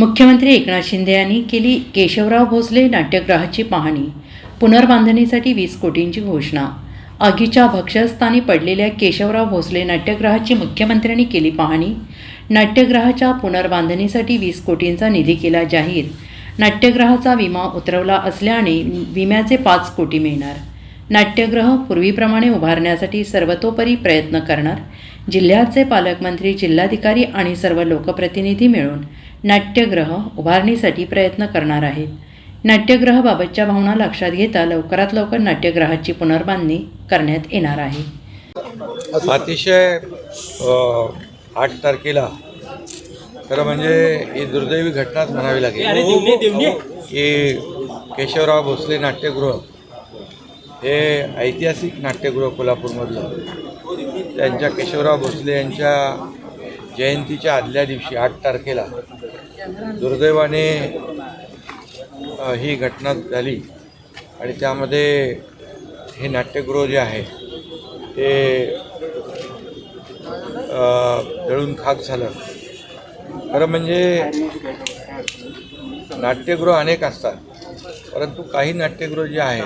मुख्यमंत्री एकनाथ शिंदे यांनी केली केशवराव भोसले नाट्यगृहाची पाहणी. पुनर्बांधणीसाठी वीस कोटींची घोषणा. आगीच्या भक्षस्थानी पडलेल्या केशवराव भोसले नाट्यगृहाची मुख्यमंत्र्यांनी केली पाहणी. नाट्यगृहाच्या पुनर्बांधणीसाठी वीस कोटींचा निधी केला जाहीर. नाट्यगृहाचा विमा उतरवला असल्याने विम्याचे पाच कोटी मिळणार. नाट्यगृह पूर्वीप्रमाणे उभारण्यासाठी सर्वतोपरी प्रयत्न करणार. जिल्ह्याचे पालकमंत्री जिल्हाधिकारी आणि सर्व लोकप्रतिनिधी मिळून नाट्यगृह उभारणीसाठी प्रयत्न करणार आहेत. नाट्यगृहाबाबतच्या भावना लक्षात घेता लवकरात लवकर नाट्यगृहाची पुनर्बांधणी करण्यात येणार आहे. अतिशय आठ तारखेला खरं म्हणजे ही दुर्दैवी घटनाच म्हणावी लागेल. की केशवराव भोसले नाट्यगृह हे ऐतिहासिक नाट्यगृह कोल्हापूरमधलं. त्यांच्या केशवराव भोसले यांच्या जयंतीच्या आदल्या दिवशी आठ तारखेला दुर्दैवाने ही घटना झाली. आणि त्यामध्ये हे नाट्यगृह जे आहे ते जळून खाक झालं. खरं म्हणजे नाट्यगृह अनेक असतात परंतु काही नाट्यगृह जे आहे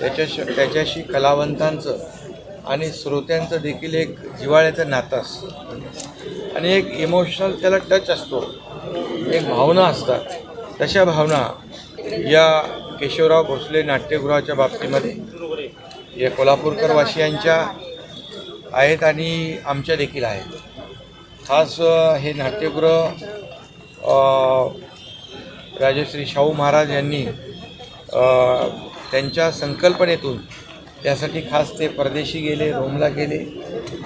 त्याच्याशी त्याच्याशी कलावंतांचं आणि श्रोत्यांचं देखील एक जिव्हाळ्याचं नातं असतं. आणि एक इमोशनल त्याला टच असतो. एक भावना असतात. तशा भावना या केशवराव भोसले नाट्यगृहाच्या बाबतीमध्ये या कोल्हापूरकर वासियांच्या आहेत आणि आमच्या देखील आहेत. खास हे नाट्यगृह राजश्री शाहू महाराज यांनी त्यांच्या संकल्पनेतून त्यासाठी खास ते परदेशी गेले रोमला गेले.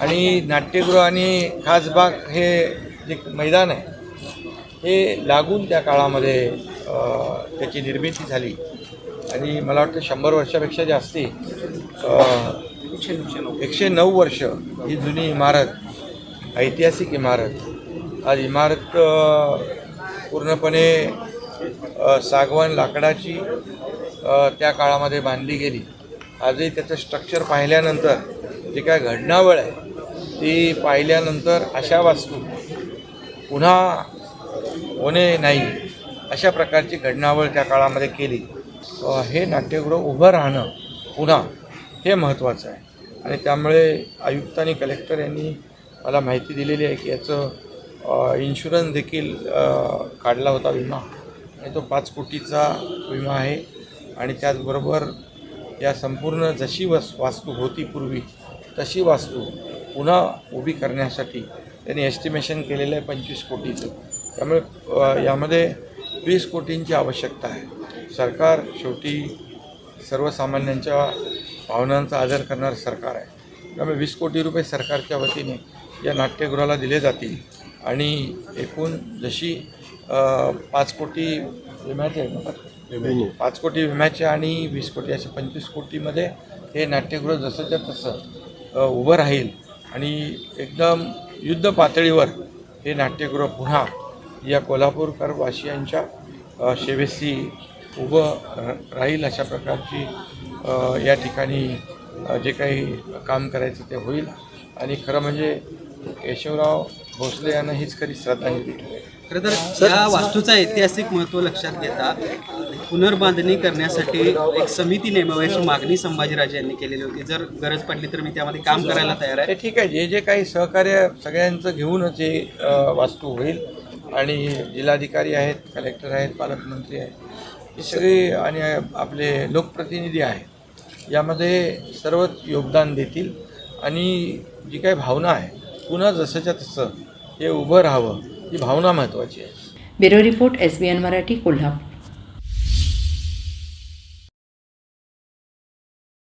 आणि नाट्यगृह आणि खासबाग हे जे मैदान आहे हे लागून त्या काळामध्ये त्याची निर्मिती झाली. आणि मला वाटतं शंभर वर्षापेक्षा जास्ती एकशे नऊ वर्ष ही जुनी इमारत ऐतिहासिक इमारत आज इमारत पूर्णपणे सागवान लाकडाची त्या काळामध्ये बांधली गेली. आजही त्याचं स्ट्रक्चर पाहिल्यानंतर जी काय घडणावळ आहे ती पाहिल्यानंतर अशा वास्तू पुन्हा होणे नाही अशा प्रकारची घडणावळ त्या काळामध्ये केली. हे नाट्यगृह उभं राहणं पुन्हा हे महत्त्वाचं आहे. आणि त्यामुळे आयुक्त आणि कलेक्टर यांनी मला माहिती दिलेली आहे की याचं इन्शुरन्स देखील काढला होता विमा. आणि तो पाच कोटीचा विमा आहे. आणि त्याचबरोबर या संपूर्ण जशी वस वास्तू होती पूर्वी तशी वास्तू पुन्हा उभी करण्यासाठी त्यांनी एस्टिमेशन केलेलं आहे पंचवीस कोटीचं. त्यामुळे यामध्ये वीस कोटींची आवश्यकता आहे. सरकार शेवटी सर्वसामान्यांच्या भावनांचा आदर करणारं सरकार आहे. त्यामुळे वीस कोटी रुपये सरकारच्या वतीने या नाट्यगृहाला दिले जातील. आणि एकूण जशी पाच कोटी विम्याचे आहे. ना? पाच कोटी विम्याचे आणि वीस कोटी असे पंचवीस कोटीमध्ये हे नाट्यगृह जसंच्या तसं उभं राहील. आणि एकदम युद्ध पातळीवर हे नाट्यगृह पुन्हा या कोल्हापूरकर वासियांच्या अ, सेवेशी उभं रा- राहील अशा प्रकारची या ठिकाणी जे काही काम करायचं ते होईल. आणि खरं म्हणजे केशवराव भोसले यांना हीच खरी श्रद्धांजली खरं तर या वास्तूचं ऐतिहासिक महत्त्व लक्षात घेता पुनर्बांधणी करण्यासाठी एक समिती नेमावी अशी मागणी संभाजीराजे यांनी केलेली होती. जर गरज पडली तर मी त्यामध्ये काम करायला तयार आहे. ते ठीक आहे. जे जे काही सहकार्य सगळ्यांचं घेऊनच हे अ, वास्तू होईल. आणि जिल्हाधिकारी आहेत कलेक्टर आहेत पालकमंत्री आहेत हे सगळे आणि आपले लोकप्रतिनिधी आहेत यामध्ये सर्वच योगदान देतील. आणि जी काही भावना आहे पुन्हा जसंच्या तसं हे उभं राहावं ही भावना महत्त्वाची आहे. Bureau report S B N Marathi Kolhapur.